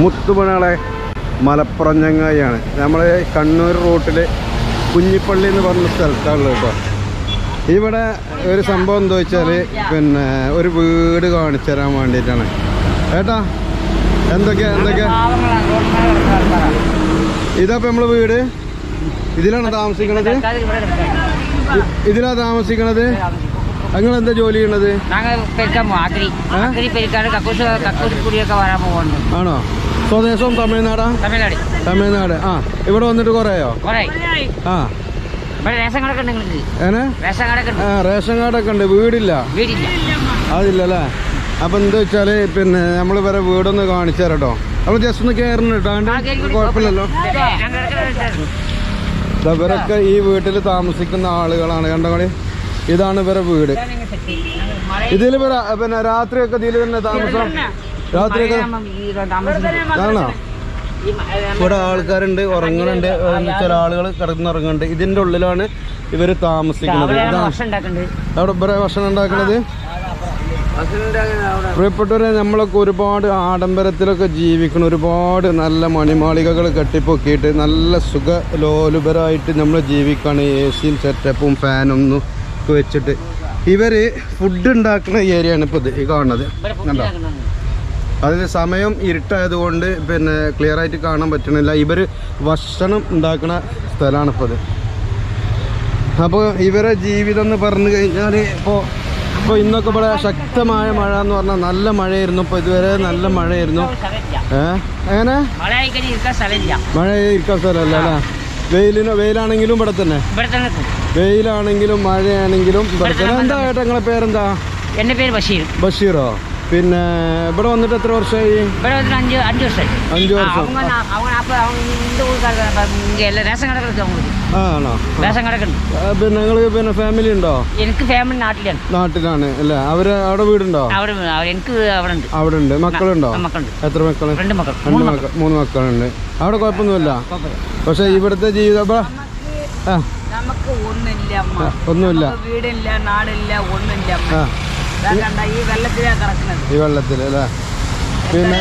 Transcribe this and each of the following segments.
മുത്തുമണാളെ മലപ്പുറം ചങ്ങായിയാണ്. നമ്മൾ കണ്ണൂർ റൂട്ടിൽ കുഞ്ഞിപ്പള്ളി എന്ന് പറഞ്ഞ സ്ഥലത്താണുള്ളത് കേട്ടോ. ഇവിടെ ഒരു സംഭവം എന്താ വെച്ചാൽ പിന്നെ ഒരു വീട് കാണിച്ചു തരാൻ വേണ്ടിയിട്ടാണ്. ഏട്ടാ എന്തൊക്കെയാ എന്തൊക്കെയാ ഇതപ്പോൾ നമ്മൾ വീട്? ഇതിലാണ് താമസിക്കണത്? ഇതിലാ താമസിക്കണത്? നിങ്ങൾ എന്താ ജോലി ചെയ്യണത്? ആണോ? സ്വദേശം തമിഴ്നാടാ? തമിഴ്നാട്. തമിഴ്നാട്. ആ ഇവിടെ വന്നിട്ട് കുറേയോ? കുറേ. ആ. റേഷൻ കാർഡൊക്കെ ഉണ്ട് വീടില്ല? അതില്ലല്ലേ? അപ്പം എന്താ വെച്ചാൽ പിന്നെ നമ്മൾ വരെ വീടൊന്ന് കാണിച്ചു തരാം കേട്ടോ നമ്മൾ ജസ്റ്റ് ഒന്ന് കയറുന്നു കേട്ടോ. ആ, കേറി കൂടി. കുഴപ്പമില്ലല്ലോ. ഇവരൊക്കെ ഈ വീട്ടിൽ താമസിക്കുന്ന ആളുകളാണ്. കണ്ടോ കളി? ഇതാണ് ഇവരെ വീട്. ഇതിൽ ഇവര പിന്നെ രാത്രിയൊക്കെ ഇതിൽ തന്നെ താമസം? രാത്രിയൊക്കെ ആണോ? ഇവിടെ ആൾക്കാരുണ്ട് ഉറങ്ങുന്നുണ്ട് ചില ആളുകൾ കിടന്നുറങ്ങുന്നുണ്ട്. ഇതിന്റെ ഉള്ളിലാണ് ഇവർ താമസിക്കുന്നത്. അവിടെ ഇവരെ ഭക്ഷണം ഉണ്ടാക്കുന്നത് പ്രിയപ്പെട്ടവരെ നമ്മളൊക്കെ ഒരുപാട് ആഡംബരത്തിലൊക്കെ ജീവിക്കണം ഒരുപാട് നല്ല മണിമാളികകൾ കെട്ടിപ്പൊക്കിയിട്ട് നല്ല സുഖ ലോലുപരായിട്ട് നമ്മൾ ജീവിക്കുകയാണ് എ സിയും സെറ്റപ്പും ഫാനൊന്നും ഒക്കെ വെച്ചിട്ട്. ഇവർ ഫുഡ് ഉണ്ടാക്കുന്ന ഏരിയയാണ് ഇപ്പോൾ ഇത് ഈ കാണുന്നത്. കണ്ടോ. അതിന് സമയം ഇരുട്ടായതുകൊണ്ട് പിന്നെ ക്ലിയർ ആയിട്ട് കാണാൻ പറ്റണില്ല. ഇവർ ഭക്ഷണം ഉണ്ടാക്കുന്ന സ്ഥലമാണ് ഇപ്പോൾ ഇത് അപ്പോൾ ഇവരെ ജീവിതം എന്ന് പറഞ്ഞു കഴിഞ്ഞാൽ ഇപ്പോൾ ഇപ്പോൾ ഇന്നൊക്കെ ഇവിടെ ശക്തമായ മഴ എന്ന് പറഞ്ഞാൽ നല്ല മഴയായിരുന്നു. ഇപ്പോൾ ഇതുവരെ നല്ല മഴയായിരുന്നു. ഏഹ് എങ്ങനെ? മഴ ഇരിക്കാൻ സ്ഥലമില്ല അല്ലേ? വെയിലിനോ വെയിലാണെങ്കിലും ഇവിടെ തന്നെ. വെയിലാണെങ്കിലും മഴയാണെങ്കിലും ഇവിടെ തന്നെ. എന്താ ഏട്ടാ നിങ്ങളെ പേരെന്താ? എന്റെ പേര് ബഷീർ. ബഷീറോ? പിന്നെ ഇവിടെ വന്നിട്ട് എത്ര വർഷമായി? അഞ്ചു വർഷം. ആണോ? പിന്നെ നിങ്ങൾ പിന്നെ ഫാമിലി ഉണ്ടോ? എനിക്ക് ഫാമിലി നാട്ടിലാണ്. നാട്ടിലാണ് അല്ലേ? അവർ അവിടെ വീടുണ്ടോ? എനിക്ക് അവിടെ ഉണ്ട്. മക്കളുണ്ടോ? മക്കളുണ്ട്. എത്ര മക്കൾ. രണ്ട് മക്കൾ. മൂന്ന് മക്കളുണ്ട്. അവിടെ കുഴപ്പമൊന്നുമില്ല? പക്ഷെ ഇവിടുത്തെ ജീവിതം നമുക്ക് ഒന്നുമില്ല ഒന്നുമില്ല. വീടില്ല നാടില്ല ഒന്നുമില്ല ഈ വെള്ളത്തിലാ കിടക്കുന്നത്. ഈ വെള്ളത്തിൽ അല്ലേ? പിന്നെ?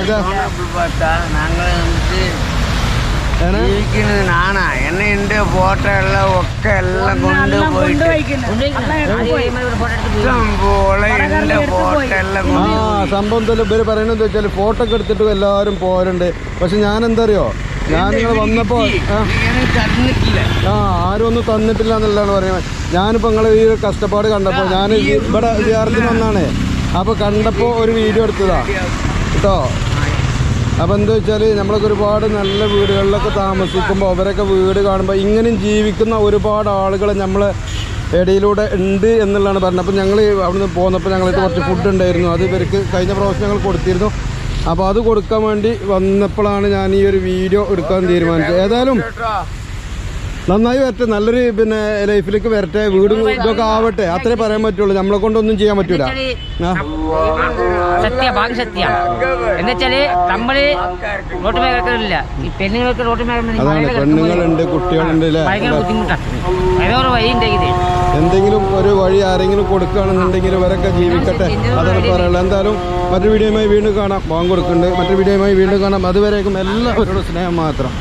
ജീവിക്കുന്നത് നാണാ. എന്നെ ഉണ്ട് ഫോട്ടോ എല്ലാം ഒക്കെ എല്ലാം കൊണ്ടുപോയിട്ട് ആ സംഭവം എന്തായാലും ഇവർ പറയണെന്ന് വെച്ചാൽ ഫോട്ടോ ഒക്കെ എടുത്തിട്ട് എല്ലാവരും പോരണ്ട്. പക്ഷെ ഞാൻ എന്താ അറിയോ ഞാൻ നിങ്ങൾ വന്നപ്പോ ആ. ആ ആരും ഒന്നും തന്നിട്ടില്ല എന്നുള്ളതാണ് പറയുന്നത്. ഞാനിപ്പോൾ നിങ്ങളെ ഈ ഒരു കഷ്ടപ്പാട് കണ്ടപ്പോൾ ഞാൻ ഇവിടെ വിദ്യാർത്ഥിന് വന്നാണ് അപ്പോൾ കണ്ടപ്പോൾ ഒരു വീഡിയോ എടുത്തതാ. കേട്ടോ? അപ്പോൾ എന്താ വെച്ചാൽ നമ്മളൊക്കെ ഒരുപാട് നല്ല വീടുകളിലൊക്കെ താമസിക്കുമ്പോൾ അവരൊക്കെ വീട് കാണുമ്പോൾ ഇങ്ങനെയും ജീവിക്കുന്ന ഒരുപാട് ആളുകൾ നമ്മൾ ഇടയിലൂടെ ഉണ്ട് എന്നുള്ളതാണ് പറഞ്ഞത്. അപ്പോൾ ഞങ്ങൾ അവിടുന്ന് പോന്നപ്പോൾ ഞങ്ങൾക്ക് കുറച്ച് ഫുഡ് ഉണ്ടായിരുന്നു. അത് ഇവർക്ക് കഴിഞ്ഞ പ്രാവശ്യം ഞങ്ങൾ കൊടുത്തിരുന്നു. അപ്പോൾ അത് കൊടുക്കാൻ വേണ്ടി വന്നപ്പോഴാണ് ഞാൻ ഈ ഒരു വീഡിയോ എടുക്കാൻ തീരുമാനിച്ചത്. ഏതായാലും നന്നായി വരട്ടെ നല്ലൊരു പിന്നെ ലൈഫിലേക്ക് വരട്ടെ വീട് ഇതൊക്കെ ആവട്ടെ. അത്രേ പറയാൻ പറ്റുള്ളൂ. നമ്മളെ കൊണ്ടൊന്നും ചെയ്യാൻ പറ്റൂല. സത്യ ഭാഗ്യ സത്യ എന്നുവെച്ചാൽ നമ്മൾ റോട്ട് ഈ പെണ്ണുങ്ങൾക്ക് റോട്ട് മേഖല പെണ്ണുങ്ങളുണ്ട് കുട്ടികളുണ്ട് ഭയങ്കര ബുദ്ധിമുട്ടാണ്. ഏതോ ഒരു വഴി ഉണ്ടെങ്കിൽ എന്തെങ്കിലും ഒരു വഴി ആരെങ്കിലും കൊടുക്കുകയാണെന്നുണ്ടെങ്കിൽ ഇവരൊക്കെ ജീവിക്കട്ടെ. അതാണ് പറയുള്ളത് എന്തായാലും മറ്റു വീഡിയോയുമായി വീണ്ടും കാണാം. ബാങ്ക് കൊടുക്കുന്നുണ്ട്. മറ്റു വീഡിയോയുമായി വീണ്ടും കാണാം. അതുവരേക്കും എല്ലാവരോടും സ്നേഹം മാത്രം.